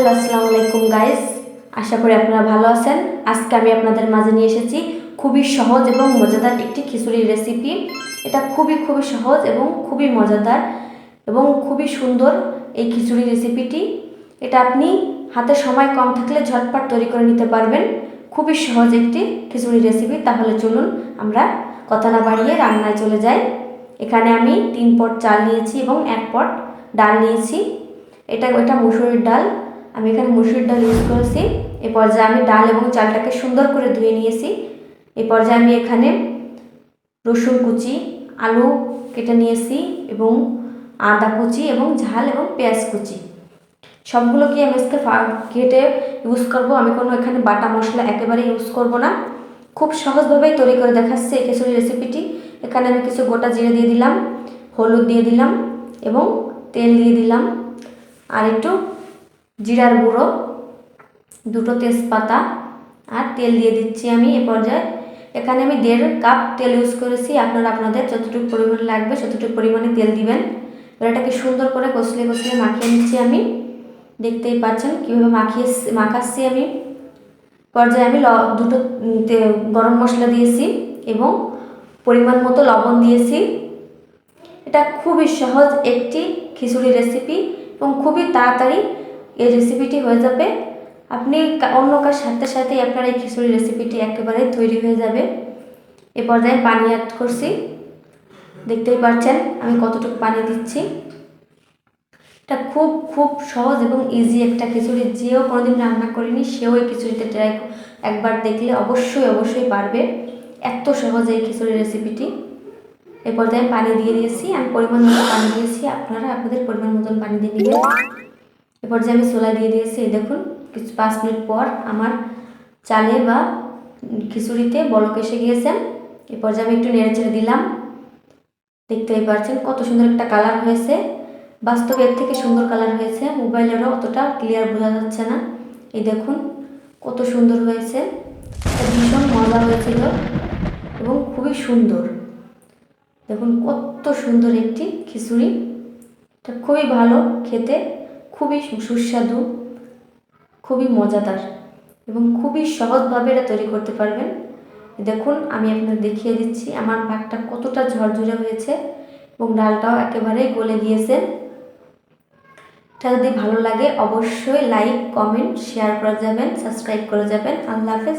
Hello, আসসালামু আলাইকুম guys আশা করি আপনারা ভালো আছেন। আজকে আমি আপনাদের মাঝে নিয়ে এসেছি খুবই সহজ এবং মজাদার একটি খিচুড়ির রেসিপি এটা খুবই খুবই সহজ এবং খুবই মজাদার এবং খুবই সুন্দর এই খিচুড়ি রেসিপিটি এটা আপনি হাতে সময় কম থাকলে ঝটপট তৈরি করে নিতে পারবেন। খুবই সহজ একটি খিচুড়ি রেসিপি তাহলে চলুন আমরা কথা না বাড়িয়ে রান্নায় চলে যাই। এখানে আমি তিন পট চাল নিয়েছি এবং এক পট ডাল নিয়েছি। এটা ওইটা মুসুরির ডাল। আমি এখানে মুসুর ডাল ইউজ করেছি। এ পর্যায়ে আমি ডাল এবং চালটাকে সুন্দর করে ধুয়ে নিয়েছি। এ পর্যায়ে আমি এখানে রসুন কুচি, আলু কেটে নিয়েছি এবং আদা কুচি এবং ঝাল এবং পেঁয়াজ কুচি। সবগুলোকে আমি আজকে কেটে ইউজ করব। আমি কোনো এখানে বাটা মশলা একেবারে ইউজ করব না। খুব সহজভাবেই তৈরি করে দেখাচ্ছে এই খিচুড়ি রেসিপিটি এখানে আমি কিছু গোটা জিরে দিয়ে দিলাম, হলুদ দিয়ে দিলাম এবং তেল দিয়ে দিলাম। আর একটু জিরার গুঁড়ো, দুটো তেজপাতা আর তেল দিয়ে দিচ্ছি আমি এ পর্যায়ে। এখানে আমি দেড় কাপ তেল ইউজ করেছি। আপনারা আপনাদের যতটুকু পরিমাণ লাগবে ততটুকু পরিমাণে তেল দিবেন। এবার এটাকে সুন্দর করে কষলে কষলে মাখিয়ে নিচ্ছি আমি। দেখতেই পাচ্ছেন কীভাবে মাখিয়ে মাখাচ্ছি আমি। পর্যায়ে আমি দুটো গরম মশলা দিয়েছি এবং পরিমাণ মতো লবণ দিয়েছি। এটা খুবই সহজ একটি খিচুড়ি রেসিপি এবং খুবই তাড়াতাড়ি এই রেসিপিটি হয়ে যাবে। আপনি অন্য কার সাথে সাথে আপনার এই খিচুড়ি রেসিপিটি একেবারে তৈরি হয়ে যাবে। এ পর্যায়ে পানি অ্যাড করছি। দেখতেই পাচ্ছেন, আমি কতটুকু পানি দিচ্ছি। এটা খুব খুব সহজ এবং ইজি একটা খিচুড়ি। যেও কোনোদিন রান্না করিনি, সেও এই খিচুড়িতে ট্রাই একবার দেখলে অবশ্যই অবশ্যই পারবে। এত সহজ এই খিচুড়ি রেসিপিটি এ পর্যায়ে পানি দিয়ে দিয়েছি, আমি পরিমাণ মতো পানি দিয়েছি। আপনারা আপনাদের পরিমাণ মতন পানি দিয়ে নেবেন এ যে আমি সোলা দিয়ে দিয়েছি দেখুন, কিছু পাঁচ মিনিট পর আমার চালে বা খিচুড়িতে বলক এসে গিয়েছে। এরপর যে আমি একটু নেড়ে চেড়ে দিলাম, দেখতেই পাচ্ছেন কত সুন্দর একটা কালার হয়েছে। বাস্তবে এর থেকে সুন্দর কালার হয়েছে, মোবাইলেরও অতটা ক্লিয়ার বোঝা যাচ্ছে না। এই দেখুন, কত সুন্দর হয়েছে। ভীষণ মজা হয়েছিল এবং খুবই সুন্দর। দেখুন কত সুন্দর একটি খিচুড়ি। এটা খুবই ভালো খেতে। খুবই সুস্বাদু, খুবই মজাদার এবং খুবই সহজভাবে এটা তৈরি করতে পারবেন। দেখুন, আমি আপনাদের দেখিয়ে দিচ্ছি আমার ভাতটা কতটা ঝরঝরে হয়েছে এবং ডালটাও একেবারেই গলে গিয়েছে। এটা যদি ভালো লাগে, অবশ্যই লাইক কমেন্ট শেয়ার করে যাবেন সাবস্ক্রাইব করে যাবেন। আল্লাহ হাফেজ।